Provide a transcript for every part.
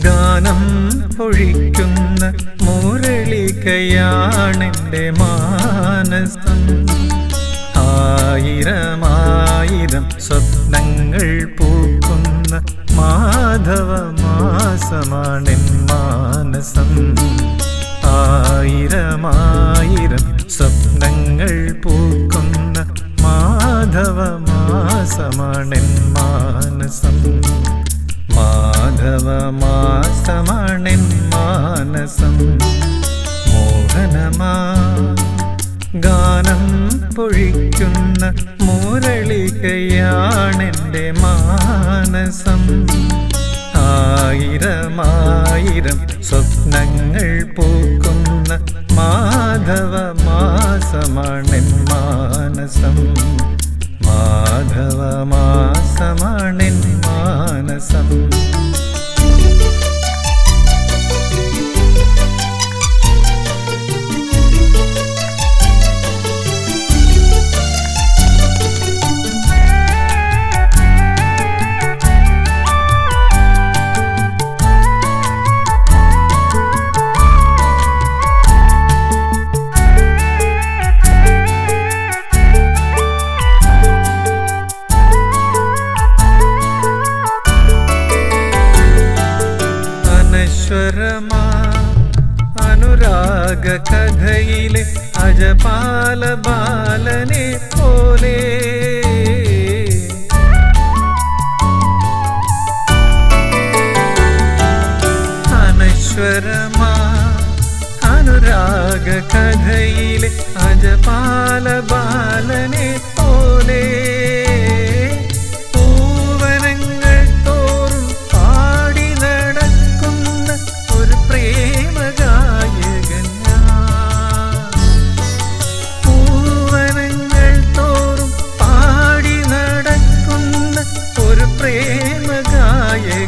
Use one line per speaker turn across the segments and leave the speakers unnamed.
ഗാനം പൊഴിക്കുന്ന മുരളികയാണെന്റെ മാനസം. ആയിരമായിരം സ്വപ്നങ്ങൾ പൂക്കുന്ന മാധവ മാസമാണെൻ മാനസം. ആയിരമായിരം സ്വപ്നങ്ങൾ പൂക്കുന്ന മാധവ മാസമാണെൻ മാനസം. മാധവ മാനസം. മോഹനമാ ഗാനം പൊഴിക്കുന്ന മുരളികയാണെന്റെ മാനസം. ആയിരമായിരം സ്വപ്നങ്ങൾ പൂക്കുന്ന മാധവ മാനസം. മാധവ മാനസം. അനശ്വരമാ അനുരാഗ കഥയിലെ അജപാല ബാലനെ പോലെ. അനശ്വരമാ അനുരാഗ കഥയിലെ അജപാല ബാലനെ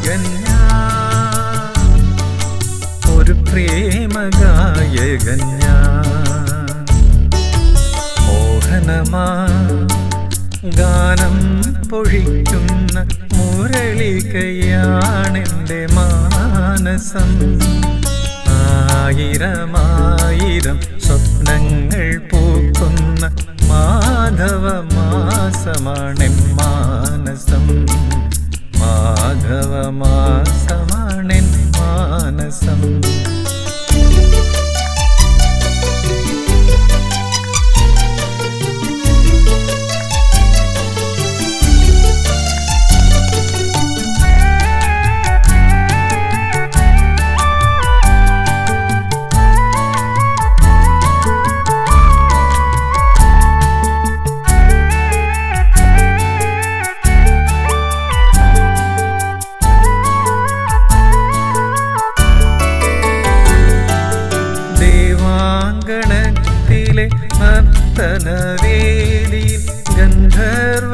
പ്രേമഗായകൻ ഒരു പ്രേമഗായകൻ മോഹനമാ. ഗാനം പൊഴിക്കുന്ന മുരളികയാണെന്റെ മാനസം. ആയിരമായിരം സ്വപ്നങ്ങൾ പൂക്കുന്ന മാധവ മാസമാണെൻ നർത്തനവേദിയിൽ ഗന്ധർവരാജനെ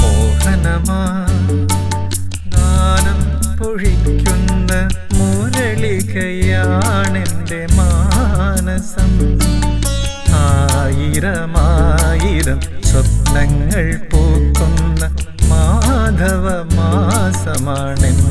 മോഹനമാ പൊഴിക്കുന്ന മാനസം. ആയിരമായിരം സ്വപ്നങ്ങൾ പൂക്കുന്ന മാധവ മാസമാണെൻ